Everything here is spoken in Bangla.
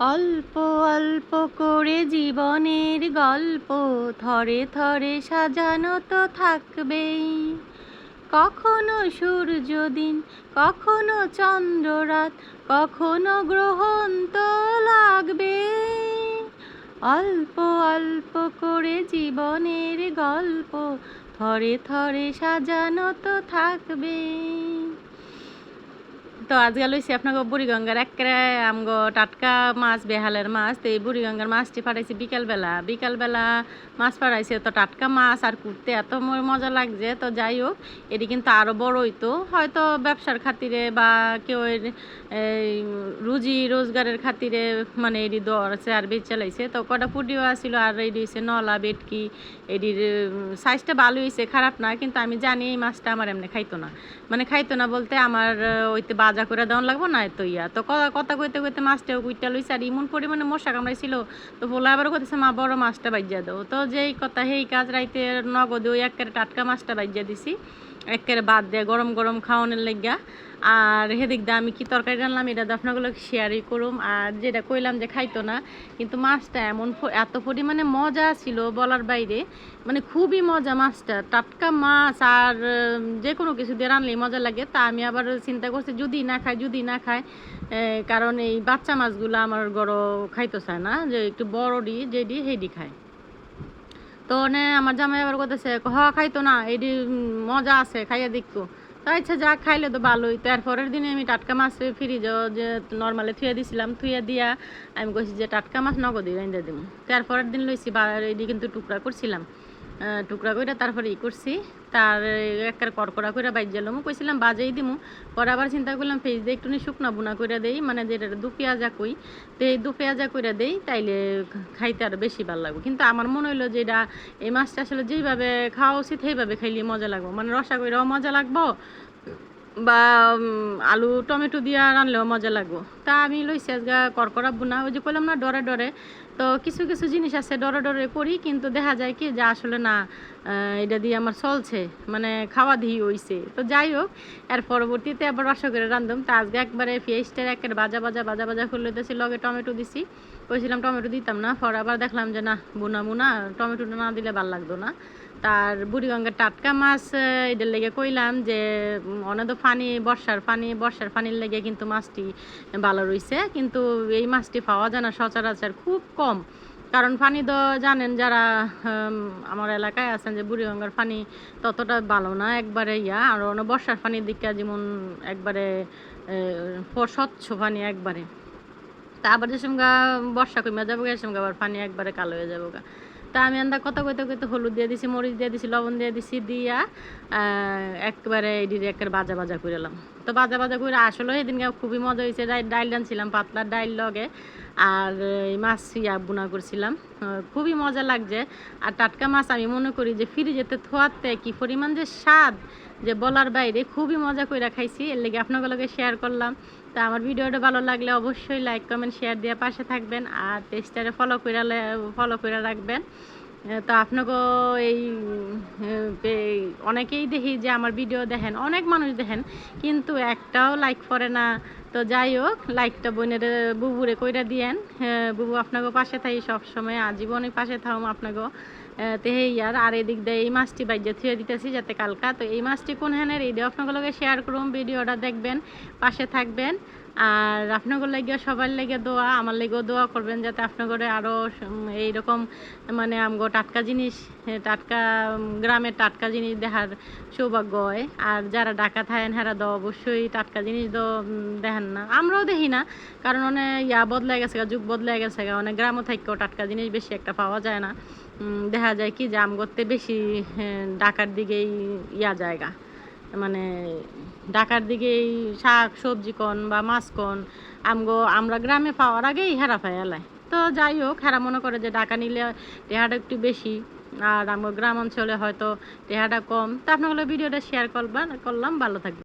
অল্প অল্প করে জীবনের গল্প থরে থরে সাজানো তো থাকবেই। কখনো সূর্য দিন কখনো চন্দ্র রাত কখনো গ্রহণ তো লাগবে। অল্প অল্প করে জীবনের গল্প থরে থরে সাজানো তো থাকবেই তো আজকাল হয়েছে আপনাকে বুড়িগঙ্গার একেবারে আমগো টাটকা মাছ, বেহালের মাছ। তো এই বুড়িগঙ্গার মাছটি পাঠাইছে বিকালবেলা। বিকালবেলা মাছ পাঠাইছে তো টাটকা মাছ আর কুটতে এত মজা লাগছে। তো যাই হোক, এটি কিন্তু আরও বড় হইতো হয়তো ব্যবসার খাতিরে বা কেউ রুজি রোজগারের খাতিরে মানে এটি দরছে আর বেচ চালাইছে। তো কটা পুডিও আসছিল আর এটি হয়েছে নলা, বেটকি। এটির সাইজটা ভালো হয়েছে খারাপ না। কিন্তু আমি জানি এই মাছটা আমার এমনি খাইতো না। মানে খাইতো না বলতে আমার ওইতে বাজা করে দেওয়ান লাগবো না তো ইয়া। তো কথা কইতে কইতে মাছটা কুইটা লইছে আর ইমন পরিমাণে মশা কামড়াইছিল। তো বলে আবার কইতেছে, মা, বড় মাছটা বাজিয়া দাও। তো যেই কথা, সেই কাজ রাইতে নগদে ওই এক টাটকা মাছটা বাজিয়া দিছি। একেবারে বাদ দেয় গরম গরম খাওয়ানোর লাগিয়া। আর হেদিক দা আমি কি তরকারি রান্নাম এটা আপনাগুলো শেয়ারই করুম। আর যেটা কইলাম যে খাইতো না কিন্তু মাছটা এমন এত পরিমাণে মজা ছিল বলার বাইরে। মানে খুবই মজা মাছটা টাটকা মাছ আর যে কোনো কিছু দিয়ে রানলেই মজা লাগে। তা আমি আবার চিন্তা করছি যদি না খায় যদি না এ, কারণ এই বাচ্চা মাছগুলো আমার গড় খাইতো চায় না। যে একটু বড়ডি যেডি হেডি খায়। তো মানে আমার জামাই আবার করতেছে হ, খাইতো না এটি মজা আছে, খাইয়া দেখতো। তো ইচ্ছা যা খাইলে তো ভালোই। তো এরপরের দিনে আমি টাটকা মাছ ফ্রিজে যে নর্মালি থুয়ে দিছিলাম, থুয়ে দিয়া আমি কইছি যে টাটকা মাছ নগদ রাইন্দা দিব তারপরের দিন লইছি এটি কিন্তু টুকরা করছিলাম। টুকরা করে তারপরে ই করছি। তার একবার কড়কড়া করে বাইর গেলাম কইছিলাম, বাজেই দিমু। পরে আবার চিন্তা করলাম, ফেস দিয়ে একটু শুকনা বুনা করে দেই। মানে যেটা দু পেঁয়াজা কই, তো এই দু পেঁয়াজা করে দেই, তাইলে খাইতে আরও বেশি ভালো লাগবে। কিন্তু আমার মনে হইল যে এটা এই মাছটা আসলে যেইভাবে খাওয়া উচিত সেইভাবে খাইলে মজা লাগবো। মানে রসা কইরাও মজা লাগবো বা আলু, টমেটো দিয়া রানলেও মজা লাগবো। তা আমি লইছি আজগা করকরা বুনা, ওই যে কইলাম না, ডরে ডরে। তো কিছু কিছু জিনিস আছে ডরে ডরে করি, কিন্তু দেখা যায় কি যে আসলে না এটা দিয়ে আমার চলছে। মানে খাওয়া দিয়ে হইছে। তো যাই হোক, এর পরবর্তীতে আবার রসা করে রান্ধম তা আজকে একবারে পেঁয়াজটার একের বাজা বাজা বাজা বাজা করলে দিয়েছি লগে টমেটো দিছি। কইছিলাম টমেটো দিতাম না, পরে আবার দেখলাম যে না, বুনা মুনা, টমেটোটা না দিলে ভালো লাগতো না। তার বুড়িগঙ্গার টাটকা মাছ এটার লেগে কইলাম যে অনেক পানি বর্ষার পানি বর্ষার পানির লেগে কিন্তু মাছটি ভালো রইছে। কিন্তু এই মাছটি পাওয়া যায় না সচরাচর খুব কম। কারণ পানি তো জানেন যারা আমার এলাকায় আছেন যে বুড়িগঙ্গার পানি ততটা ভালো না, একবারে ইয়া। আর অন্য বর্ষার পানির দিকে যেমন একবারে স্বচ্ছ পানি একবারে। তা আবার যে সঙ্গে বর্ষা কমে যাব এর সঙ্গে আবার পানি একবারে কালো হয়ে যাব গা। তা আমি আন্দা কত কইতে কইতে হলুদ দিয়ে দিছি, মরিচ দিয়ে দিছি, লবণ দিয়ে দিছি, দিয়া একবারে এডির একবার বাজা বাজা করে এলাম তো বাজা বাজা করে আসলে। সেদিনকে খুবই মজা হয়েছে ডাইল রানছিলাম পাতলা ডাইল লগে। আর, এই মাছ ইয়া বুনা করছিলাম। খুবই মজা লাগছে। আর টাটকা মাছ আমি মনে করি যে ফ্রিজেতে থোয়াতে কি পরিমাণ যে স্বাদ যে বলার বাইরে খুবই মজা করে খাইছি। এর লেগে আপনাগুলোকে শেয়ার করলাম। তা আমার ভিডিওটা ভালো লাগলে অবশ্যই লাইক কমেন্ট শেয়ার দিয়ে পাশে থাকবেন। আর পেজটারে ফলো করে ফলো করে রাখবেন। তো আপনাকেও এই অনেকেই দেখি যে আমার ভিডিও দেখেন, অনেক মানুষ দেখেন, কিন্তু একটাও লাইক করে না। তো যাই হোক লাইকটা বোনের বুবুরে কইরা দিয়েন। বুবু আপনাকে পাশে থাকি সবসময় আজীবনই পাশে থাকুম আপনাকে তে ইয়ার আর এদিক দিয়ে এই মাছটি বাইজে থুয়ে দিতেছি যাতে কালকা। তো এই মাছটি কোন হ্যানের এই আপনাগুলোকে শেয়ার করুন ভিডিওটা দেখবেন পাশে থাকবেন। আর আপনাদের লেগে সবার লেগে দোয়া আমার লেগেও দোয়া করবেন যাতে আপনাদের আরও এইরকম মানে আমগো টাটকা জিনিস টাটকা গ্রামের টাটকা জিনিস দেখার সৌভাগ্য হয়। আর যারা ডাকা থাকেন হেরা তো অবশ্যই টাটকা জিনিস উম, দেখেন না আমরাও দেখি না। কারণ অনেক ইয়া বদলে গেছে যুগ বদলে গেছে অনেক গ্রামও থেকেও টাটকা জিনিস বেশি একটা পাওয়া যায় না। দেখা যায় কি যে আমগোতে বেশি হ্যাঁ, ঢাকার দিকেই ইয়া জায়গা মানে ঢাকার দিকেই শাক সবজি কন বা মাছ কন আমগো আমরা গ্রামে পাওয়ার আগেই হেরা এলায় তো যাই হোক হেরা মনে করে যে ঢাকা নিলে টেহাটা একটু বেশি আর আমার গ্রাম অঞ্চলে হয়তো টেহাটা কম। তা আপনাগুলো ভিডিওটা শেয়ার করবেন করলাম ভালো থাকবে